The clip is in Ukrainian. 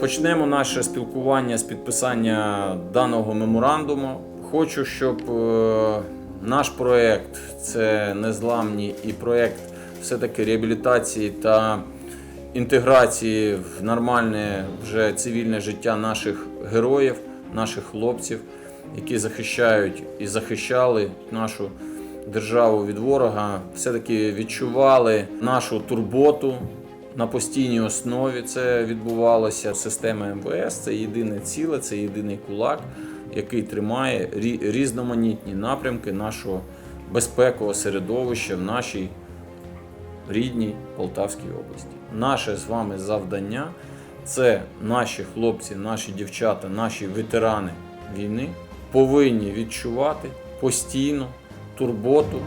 Почнемо наше спілкування з підписання даного меморандуму. Хочу, щоб е, наш проект це незламні і проект все-таки реабілітації та інтеграції в нормальне вже цивільне життя наших героїв, наших хлопців, які захищають і захищали нашу державу від ворога, все-таки відчували нашу турботу на постійній основі. Це відбувалося. Система МВС це єдине ціле, це єдиний кулак, який тримає різноманітні напрямки нашого безпекового середовища в нашій рідній Полтавській області. Наше з вами завдання це наші хлопці, наші дівчата, наші ветерани війни повинні відчувати постійно турботу